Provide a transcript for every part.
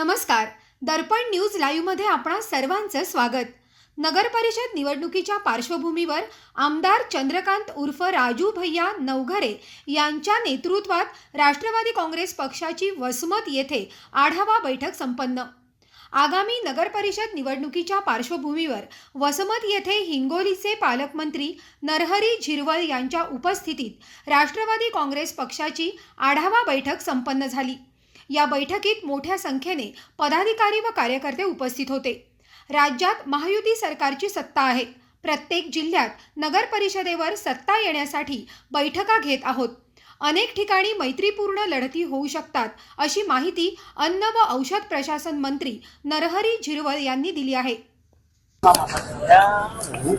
नमस्कार. दर्पण न्यूज लाईव्हमध्ये आपणा सर्वांचं स्वागत. नगरपरिषद निवडणुकीच्या पार्श्वभूमीवर आमदार चंद्रकांत उर्फ राजू भैया नवघरे यांच्या नेतृत्वात राष्ट्रवादी काँग्रेस पक्षाची वसमत येथे आढावा बैठक संपन्न. आगामी नगरपरिषद निवडणुकीच्या पार्श्वभूमीवर वसमत येथे हिंगोलीचे पालकमंत्री नरहरी झिरवळ यांच्या उपस्थितीत राष्ट्रवादी काँग्रेस पक्षाची आढावा बैठक संपन्न झाली. या बैठकीत मोठ्या संख्येने पदाधिकारी व कार्यकर्ते उपस्थित होते. राज्यात महायुती सरकारची सत्ता आहे. प्रत्येक जिल्ह्यात नगर परिषदेवर सत्ता येण्यासाठी बैठका घेत आहोत. अनेक ठिकाणी मैत्रीपूर्ण लढती होऊ शकतात अशी माहिती अन्न व औषध प्रशासन मंत्री नरहरी झिरवळ यांनी दिली आहे.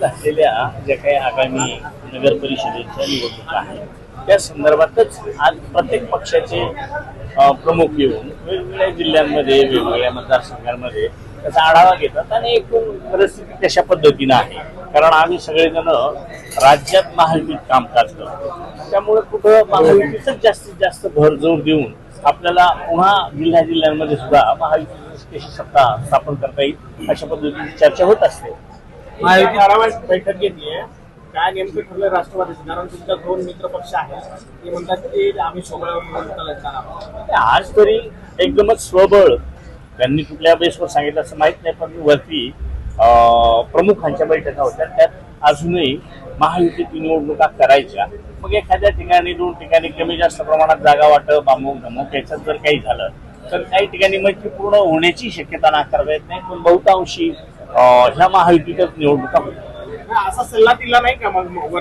असलेल्या ज्या काही आगामी नगर परिषदेच्या निवडणुका आहेत त्या संदर्भातच आज प्रत्येक पक्षाचे प्रमुख येऊन वेगवेगळ्या जिल्ह्यांमध्ये वेगवेगळ्या मतदारसंघांमध्ये त्याचा आढावा घेतात आणि एकूण परिस्थिती कशा पद्धतीनं आहे. कारण आम्ही सगळेजण राज्यात महायुतीत कामकाज करतो. त्यामुळे कुठं महायुतीच जास्तीत जास्त भर जोर देऊन आपल्याला पुन्हा जिल्ह्या जिल्ह्यांमध्ये सुद्धा महायुतीची कशी सत्ता स्थापन करता येईल अशा पद्धतीची चर्चा होत असते. महायुती आढावा बैठक घेतली आहे. काय नेमकं ठरलं राष्ट्रवादीचं? कारण तुमच्या दोन मित्र पक्ष आहेत. ते म्हणतात की आम्ही सोबळ्यावर आज तरी एकदमच स्वबळ त्यांनी कुठल्या बेसवर सांगितलं असं माहीत नाही पण वरती प्रमुखांच्या बैठका होत्या. त्यात अजूनही महायुतीची निवडणुका करायच्या. मग एखाद्या ठिकाणी दोन ठिकाणी कमी जास्त प्रमाणात जागा वाटप अमुक धमुक याच्यात जर काही झालं तर काही ठिकाणी मैत्रीपूर्ण होण्याची शक्यता नाकारता येत नाही. पण बहुतांशी ह्या महायुतीच्याच निवडणुका होत्या. असा सल्ला दिला नाही का मग वर